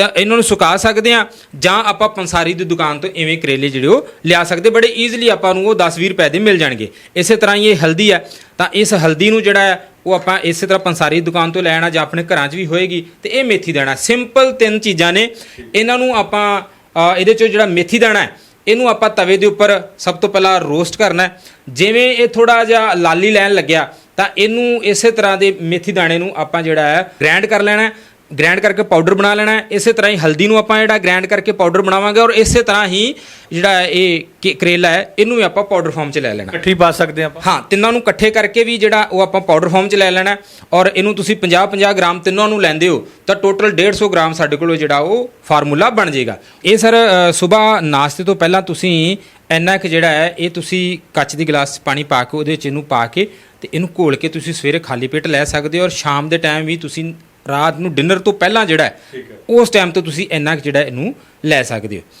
ਤਾਂ ਇਹਨਾਂ ਨੂੰ ਸੁਕਾ ਸਕਦੇ ਆ ਜਾਂ ਆਪਾਂ ਪੰਸਾਰੀ ਦੀ ਦੁਕਾਨ ਤੋਂ ਇਵੇਂ ਕਰੇਲੇ ਜਿਹੜੇ ਉਹ ਲਿਆ ਸਕਦੇ, ਬੜੇ ਈਜ਼ੀਲੀ ਆਪਾਂ ਨੂੰ ਉਹ 10-20 ਰੁਪਏ ਦੇ ਮਿਲ ਜਾਣਗੇ। ਇਸੇ ਤਰ੍ਹਾਂ ਹੀ ਇਹ ਹਲਦੀ ਹੈ, ਤਾਂ ਇਸ ਹਲਦੀ ਨੂੰ ਜਿਹੜਾ ਹੈ, ਉਹ ਆਪਾਂ ਇਸੇ ਤਰ੍ਹਾਂ ਪੰਸਾਰੀ ਦੀ ਦੁਕਾਨ ਤੋਂ ਲੈਣਾ ਜਾਂ ਆਪਣੇ ਘਰਾਂ 'ਚ ਵੀ ਹੋਏਗੀ, ਤੇ ਇਹ ਮੇਥੀ ਦਾਣਾ ਸਿੰਪਲ ਤਿੰਨ ਚੀਜ਼ਾਂ ਨੇ। ਇਹਨਾਂ ਨੂੰ ਆਪਾਂ ਇਹਦੇ ਚੋਂ ਜਿਹੜਾ ਮੇਥੀ ਦਾਣਾ ਹੈ, ਇਹਨੂੰ ਆਪਾਂ ਤਵੇ ਦੇ ਉੱਪਰ ਸਭ ਤੋਂ ਪਹਿਲਾਂ ਰੋਸਟ ਕਰਨਾ ਹੈ। ਜਿਵੇਂ ਇਹ ਥੋੜਾ ਜਿਹਾ ਲਾਲੀ ਲੈਣ ਲੱਗਿਆ, ਤਾਂ ਇਹਨੂੰ ਇਸੇ ਤਰ੍ਹਾਂ ਦੇ ਮੇਥੀ ਦਾਣੇ ਨੂੰ ਆਪਾਂ ਜਿਹੜਾ ਹੈ ਗ੍ਰਾਈਂਡ ਕਰ ਲੈਣਾ ਗ੍ਰਾਈਂਡ ਕਰਕੇ ਪਾਊਡਰ ਬਣਾ ਲੈਣਾ ਹੈ। ਇਸੇ ਤਰ੍ਹਾਂ ਹੀ ਹਲਦੀ ਨੂੰ ਆਪਾਂ ਜਿਹੜਾ ਗ੍ਰਾਈਂਡ ਕਰਕੇ ਪਾਊਡਰ ਬਣਾਵਾਂਗੇ ਔਰ ਇਸੇ ਤਰ੍ਹਾਂ ਹੀ ਜਿਹੜਾ ਇਹ ਕਰੇਲਾ ਹੈ ਇਹਨੂੰ ਵੀ ਆਪਾਂ ਪਾਊਡਰ ਫਾਰਮ 'ਚ ਲੈ ਲੈਣਾ। ਇਕੱਠੀ ਪਾ ਸਕਦੇ ਆਪਾਂ। ਹਾਂ ਤਿੰਨਾਂ ਨੂੰ ਇਕੱਠੇ ਕਰਕੇ ਵੀ ਜਿਹੜਾ ਉਹ ਆਪਾਂ ਪਾਊਡਰ ਫਾਰਮ 'ਚ ਲੈ ਲੈਣਾ ਔਰ ਇਹਨੂੰ ਤੁਸੀਂ 50-50 ਗ੍ਰਾਮ ਤਿੰਨਾਂ ਨੂੰ ਲੈਂਦੇ ਹੋ ਤਾਂ ਟੋਟਲ 150 ਗ੍ਰਾਮ ਸਾਡੇ ਕੋਲ ਜਿਹੜਾ ਉਹ ਫਾਰਮੂਲਾ ਬਣ ਜਾਏਗਾ। ਇਹ ਸਰ ਸਵੇਰ ਨਾਸ਼ਤੇ ਤੋਂ ਪਹਿਲਾਂ ਤੁਸੀਂ ਇੰਨਾ ਕੁ ਜਿਹੜਾ ਹੈ ਇਹ ਤੁਸੀਂ ਕੱਚ ਦੀ ਗਲਾਸ 'ਚ ਪਾਣੀ ਪਾ ਕੇ ਉਹਦੇ 'ਚ ਇਹਨੂੰ ਪਾ ਕੇ ਤੇ ਇਹਨੂੰ ਘੋਲ ਕੇ ਤੁਸੀਂ ਸਵੇਰੇ ਖਾਲੀ ਪੇਟ ਲੈ ਸਕਦੇ ਹੋ। ਔਰ ਸ਼ਾਮ ਦੇ ਟਾਈਮ ਵੀ ਤੁਸੀਂ ਰਾਤ ਨੂੰ ਡਿਨਰ ਤੋਂ ਪਹਿਲਾਂ ਜਿਹੜਾ ਹੈ ਉਸ ਟਾਈਮ ਤੇ ਤੁਸੀਂ ਇੰਨਾ ਕੁ ਜਿਹੜਾ ਇਹਨੂੰ ਲੈ ਸਕਦੇ ਹੋ।